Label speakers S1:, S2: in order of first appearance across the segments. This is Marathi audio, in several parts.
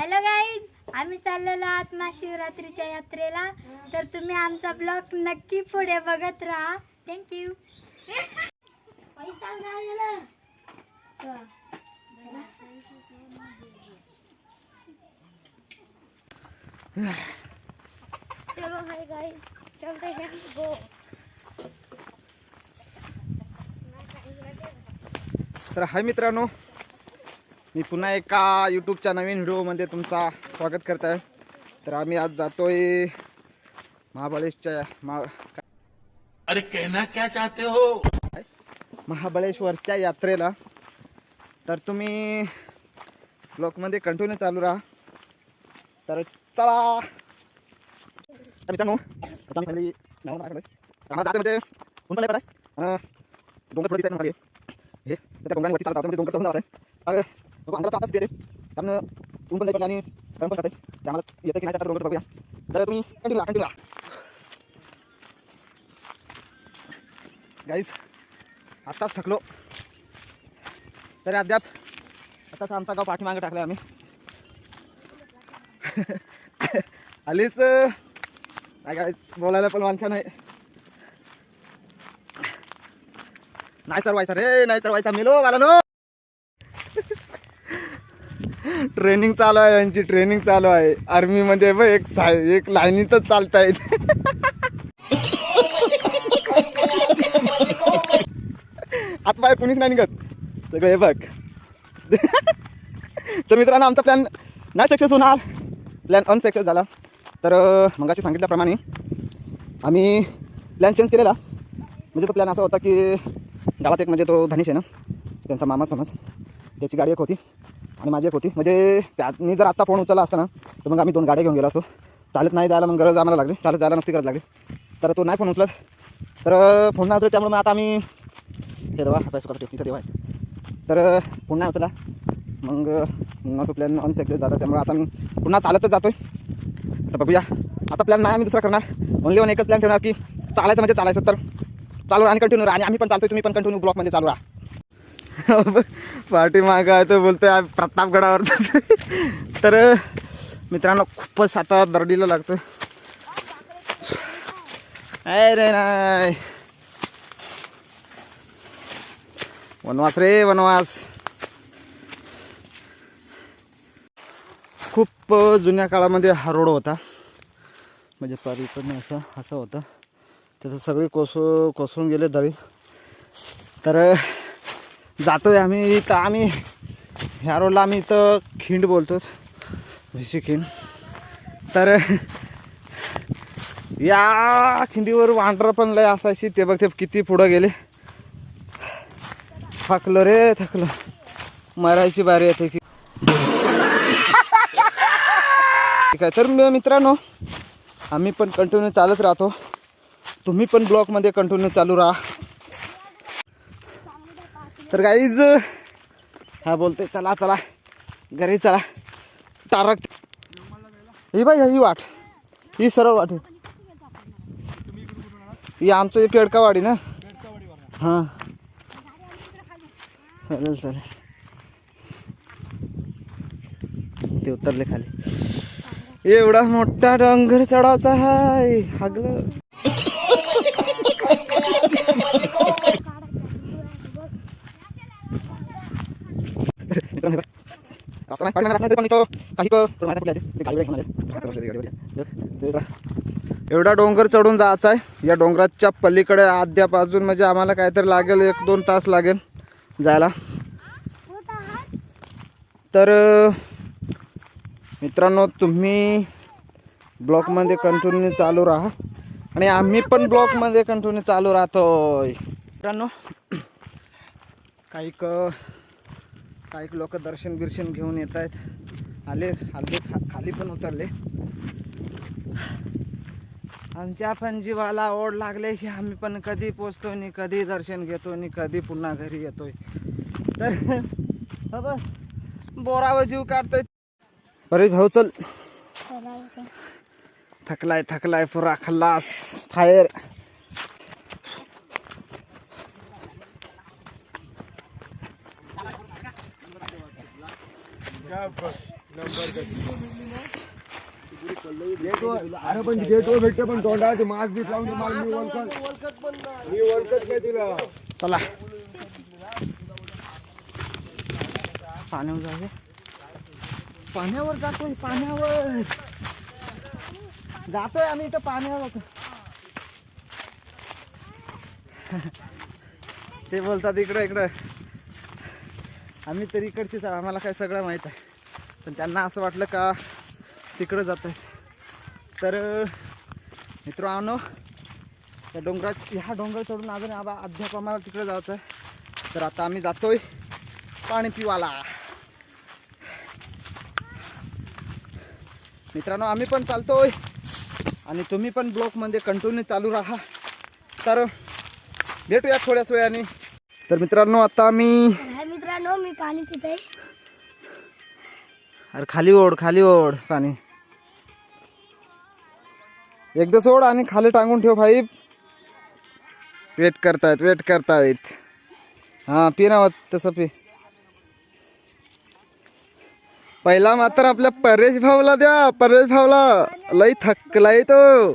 S1: हॅलो गाईज आम्ही चाललेलो आहात महाशिवरात्रीच्या यात्रेला. तर तुम्ही आमचा ब्लॉग नक्की पुढे बघत राहा. थँक्यू पैसा चलो. हाय गाइस चलते हैं. गो
S2: तर हाय मित्रांनो मी पुन्हा एका यूट्यूबच्या नवीन व्हिडिओमध्ये तुमचा स्वागत करत आहे तर आम्ही आज जातोय महाबळेशच्या मा
S3: अरे कहना क्या चाहते हो?
S2: महाबळेश्वरच्या यात्रेला. तर तुम्ही ब्लॉकमध्ये कंटिन्यू चालू राहा. तर चला. तर मित्रांनो जाते म्हणजे डोंगर थोडी हे डोंगरावरती चालत म्हणजे डोंगर चढून जात आहे. अंगाला तापच येते कारण ऊन पण पडलं आणि गरम पण जाते येतं की नाही डोंगर बघूया तर तुम्ही कंटिन्यू कंटिन्यू गाईस आत्ताच थकलो तरी अद्याप आताच आमचा गाव पाठीमागे टाकला आम्ही आलीच काय काय बोलायला पण माणसं नाही नाही सरवायचा रे नाही सरवायचा मिलो मला नो ट्रेनिंग चालू आहे यांची ट्रेनिंग चालू आहे. आर्मी मध्ये बघ एक सा- एक लाईनीतच चालतायत. आता बाहेर कोणीच नाही निघत. सगळे बघ. तर मित्रांनो आमचा प्लॅन नाही सक्सेस होणार. प्लॅन अनसक्सेस झाला. तर अं, मगाशी सांगितल्याप्रमाणे आम्ही प्लॅन चेंज केलेला. म्हणजे तो प्लॅन असा होता की गावात एक म्हणजे तो धनेश आहे ना त्यांचा मामा समज त्याची गाडी एक होती. आणि माझी एक होती. म्हणजे त्यांनी जर आत्ता फोन उचलला असता ना तर मग आम्ही दोन गाड्या घेऊन गेलो असतो. चालत नाही जायला मग गरज आम्हाला लागली. चालत जायला नसती गरज लागली. तर तो नाही फोन उचलत. तर फोन नाही उचलत त्यामुळे मग आता आम्ही हे देवा पैसे कसं देवा आहे. तर पुन्हा उचला मग पुन्हा तो प्लॅन अनसक्सेस झाला. त्यामुळे आता मी पुन्हा चालतच जातो आहे तर बघूया. आता प्लॅन नाही आम्ही दुसरा करणार. ओनली वन एकच प्लॅन ठेवणार की चालायचं म्हणजे चालायचं. तर चालू राहा आणि कंटिन्यू राहा. आणि आम्ही पण चालतो तुम्ही पण कंटिन्यू ब्लॉकमध्ये चालू राहा. पाठी मागं आहे तो बोलतोय प्रतापगडावर तर मित्रांनो खूपच आता दर्डीला लागतं अरे नाही वनवास रे वनवास. खूप जुन्या काळामध्ये हा रोड होता. म्हणजे परीकडनं असं असं होतं. त्याचं सगळे कोसळ कोसळून गेले दरी. तर जातोय आम्ही इथं. आम्ही ह्या रोडला आम्ही इथं खिंड बोलतो भिशी खिंड. तर या खिंडीवर वांढरं पण लय असायची. ते बघ ते किती पुढं गेले. थकलो रे थकलो. मरायची बारी येते की. ठीक आहे तर मी- मित्रांनो आम्ही पण कंटिन्यू चालत राहतो. तुम्ही पण ब्लॉकमध्ये कंटिन्यू चालू राहा. तर गाईज हा बोलते चला चला. घरी चला. तारक ही बाई ही वाट. ही सरळ वाट. ही आमचं पेडकावाडी ना? हां. चालेल चालेल. ते उतरले खाली. एवढा मोठा डोंगर चढायचा हाय. हागलं. रस्ता नाही, पाठीमागे नाही तरी पण इथं काही माहिती ते गाडी घेऊन एवढा डोंगर चढून जायचा आहे या डोंगराच्या पलीकडे अद्यापासून म्हणजे आम्हाला काहीतरी लागेल एक दोन तास लागेल जायला. तर मित्रांनो तुम्ही ब्लॉकमध्ये कंटिन्यू चालू राहा. आणि आम्ही पण ब्लॉकमध्ये कंटिन्यू चालू राहतोय. मित्रांनो काही क काही लोक दर्शन बिर्शन घेऊन येत आहेत. आले आले खा खाली पण उतरले. आमच्या पण जीवाला ओढ लागले की आम्ही पण कधी पोचतो आणि कधी दर्शन घेतो आणि कधी पुन्हा घरी येतोय. तर बोरावर जीव काढतोय. अरे भाऊ चल. थकलाय थकलाय पुरा खल्लास फायर.
S4: अरे पण गेटवर भेटते पण तोंडा ते मास्क बीस लावून मला मी ओळखत मी ओळखत काय तुला
S2: चला. पाण्यावर जाऊ पाण्यावर जातोय पाण्यावर. जातोय आम्ही इथं पाण्यावर. जातो ते बोलतात इकडं इकडं. आम्ही तरी इकडचीच आहे, आम्हाला काय सगळं माहीत आहे. पण त्यांना असं वाटलं का तिकडं जात आहे तर मित्रांनो त्या डोंगरात ह्या डोंगर चढून अजून आबा अद्याप आम्हाला तिकडं जायचं आहे. तर आता आम्ही जातोय पाणी पिवाला. मित्रांनो आम्ही पण चालतोय. आणि तुम्ही पण ब्लॉकमध्ये कंटिन्यू चालू राहा. तर भेटूया थोड्याच वेळाने. तर मित्रांनो आता आम्ही
S1: मित्रांनो मी पाणी पित. आहे
S2: अरे खाली ओढ खाली ओढ पाणी. एकदा सोड आणि खाली टांगून ठेव भाई. वेट करतायत वेट करतायत. हां पी ना तसं पी. पहिला मात्र आपल्या परेश भाऊला द्या परेश भाऊला. लई थकलाय तो.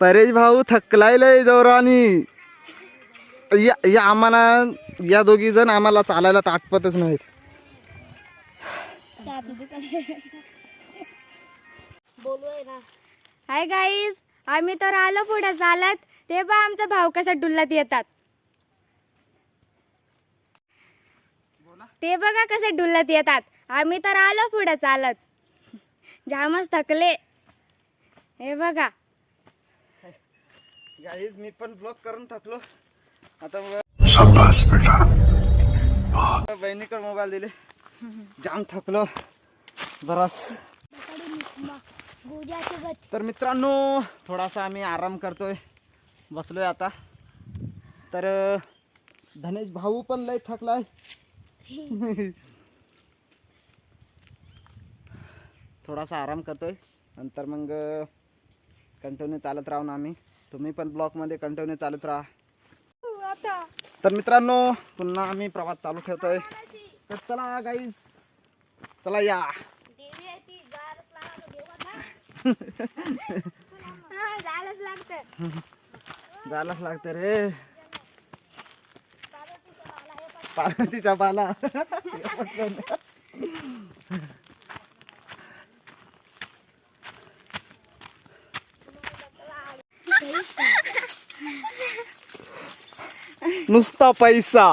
S1: परेश भाऊ
S2: थकलाय लय जोरानी. या या आम्हाला या दोघी जण आम्हाला चालायला ताटपतच नाहीत.
S1: हाय गाईज आम्ही तर आलो पुढे चालत. ते पण आमचा भाऊ कसा डुल्लात येतात. ते बघा कसे डुल्लत येतात. आम्ही तर आलो पुढे चालत. जामच थकले. हे बघा.
S2: गाईज मी पण ब्लॉक करून टाकलो आता बहिणीकडे मोबाईल दिले. जाम थकलो. बराच. तर मित्रांनो थोडासा आम्ही आराम करतोय. बसलोय आता. तर धनेश भाऊ पण लय थकलाय. थोडासा आराम करतोय. नंतर मग कंटिन्यू चालत राहू ना आम्ही. तुम्ही पण ब्लॉकमध्ये कंटिन्यू चालत राहा. तर मित्रांनो पुन्हा आम्ही प्रवास चालू ठेवतोय. तर चला गाईज चला या.
S1: जायलाच लागतं
S2: रे. पार्वतीच्या बाला. नुसता पैसा.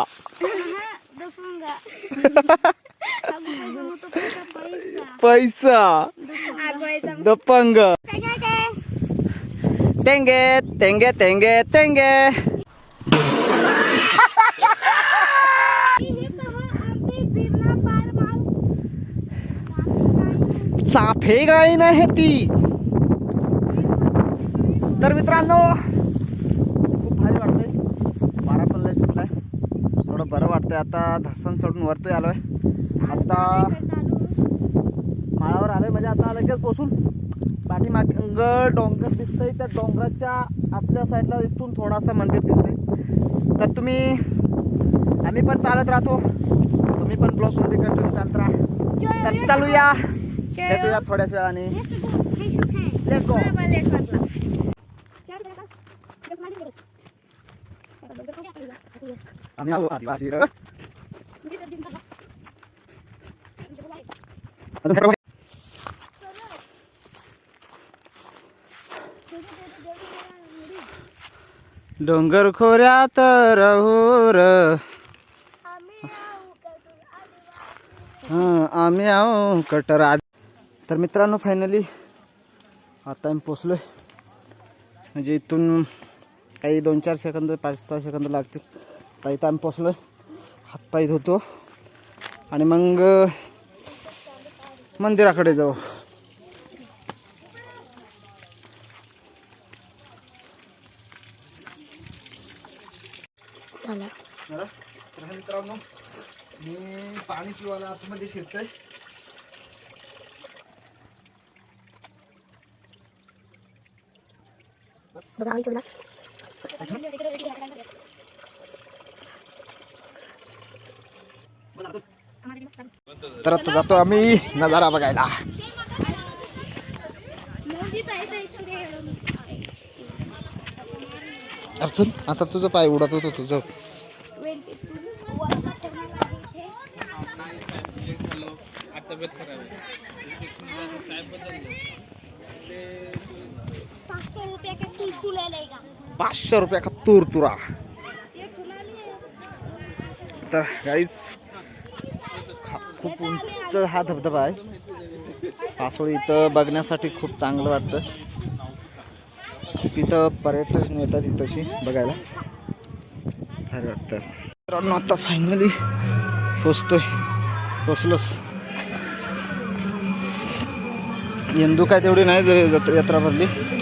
S2: पैसा. दपंग टेंगे टेंगे टेंगे टेंगे चाफे गाय नाही ती. तर मित्रांनो खूप भारी वाटतंय वारा पण लय सुटलाय वाटतंय आता धसन चढून वरतोय आलोय. आता माळावर आलोय म्हणजे आता लगेच पोचून पाठीमाग डोंगर दिसतंय त्या डोंगराच्या आतल्या साईडला इथून थोडासा मंदिर दिसतंय. तर तुम्ही आम्ही पण चालत राहतो. तुम्ही पण ब्लॉकमध्ये कंटिन्यू चालत राहा. तर चालूया. भेटूया थोड्याच वेळाने. आम्ही आहो आदिवासी र. डोंगर खोऱ्यात राहू र. आम्ही आहो कटर. आद तर मित्रांनो फायनली आता आम्ही पोचलो आहे म्हणजे इथून काही दोन चार सेकंद पाच सहा सेकंद लागतील. तर इथं आम्ही पोचलो हातपाय धुतो. आणि मग मंदिराकडे जाऊ. मित्रांनो मी पाणी पिवायला आतमध्ये शिरतोय.
S1: बघा इकडे बस.
S2: बघा, तर आता जातो आम्ही नजारा बघायला. अर्जुन आता तुझं पाय उडत होतं तुझं. पाचशे रुपया का तूर तुरा? तर गाईस खूप उंच हा धबधबा आहे. पासोळी इथं बघण्यासाठी खूप चांगलं वाटतं. इथं पर्यटक येतात इथंशी बघायला. भारी वाटतं. मित्रांनो आता फायनली पोचतोय. पोचलोच. यंदू काय तेवढी नाही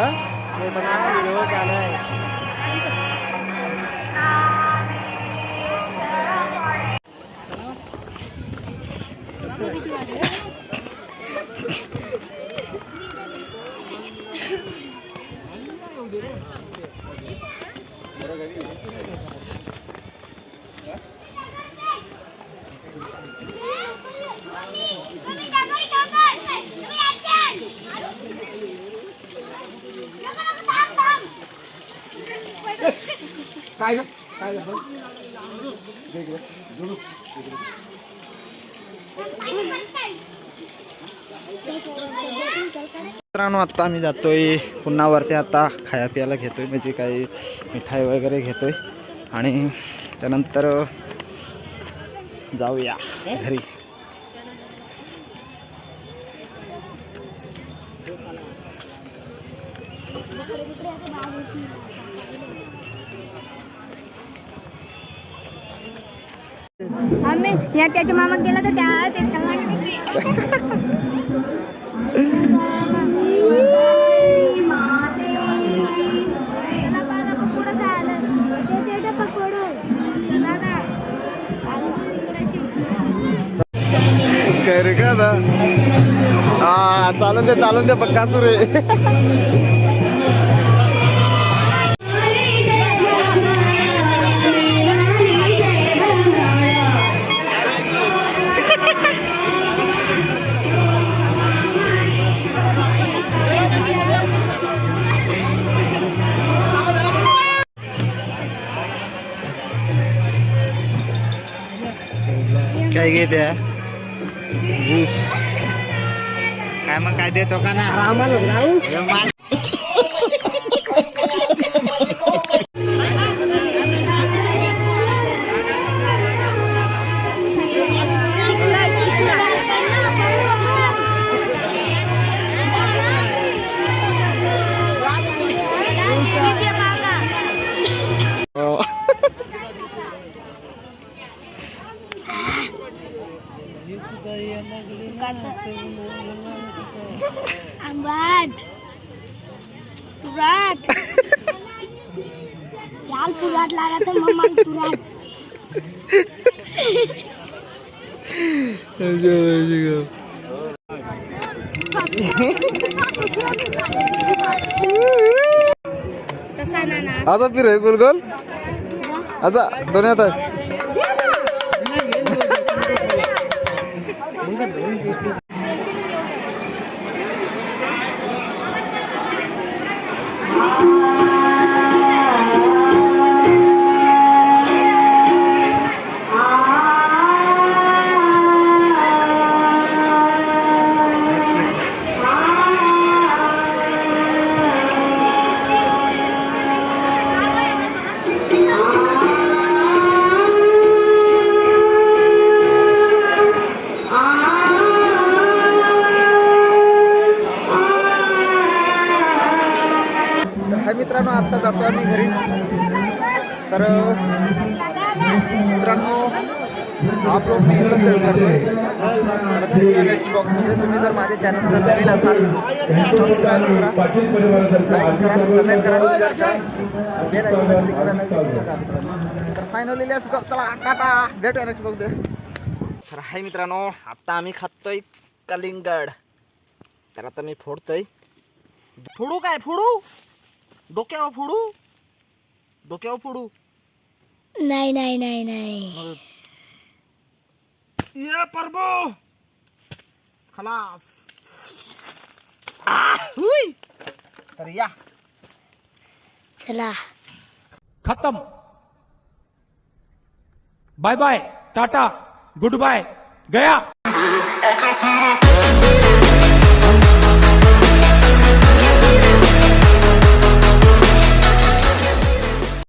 S2: ज- जत्रा यात्रा काय काय मित्रांनो आता आम्ही जातोय पुन्हा वरती. आता खाया प्यायला घेतोय म्हणजे काही मिठाई वगैरे घेतोय. आणि त्यानंतर जाऊया घरी.
S1: मम्मी या त्याच्या मामा गेला तर त्या ते
S2: कर का हा चालून दे चालून दे पक्का सुरू घेते ज्यूस काय मग काय देतो का ना?
S1: लाल तुराट लागा तर मम्मा तुराट. तसा ना ना
S2: असा फिर गोल गोल असा दोन्ही आता. तर मित्रांनो हा। ब्लॉग मी इकडं सेव्ह करतोय तुम्ही जर माझ्या चॅनल जर नवीन असाल सबस्क्राईब करा. लाईक करा कमेंट करा करा बेल क्लिक करायला विसरू नका तर फायनली चला टाटा. भेटूया नेक्स्ट ब्लॉग तर हाय मित्रांनो आता आम्ही खातोय कलिंगड. तर आता मी फोडतोय. फोडू काय? फोडू? डोक्यावर फोडू? डोक्यावर फोडू
S1: नाही नाही नाही नाही.
S2: ये परबो. खलास. आह, हुई. तर या.
S1: चला.
S5: खत्म. Bye bye tata good bye गया.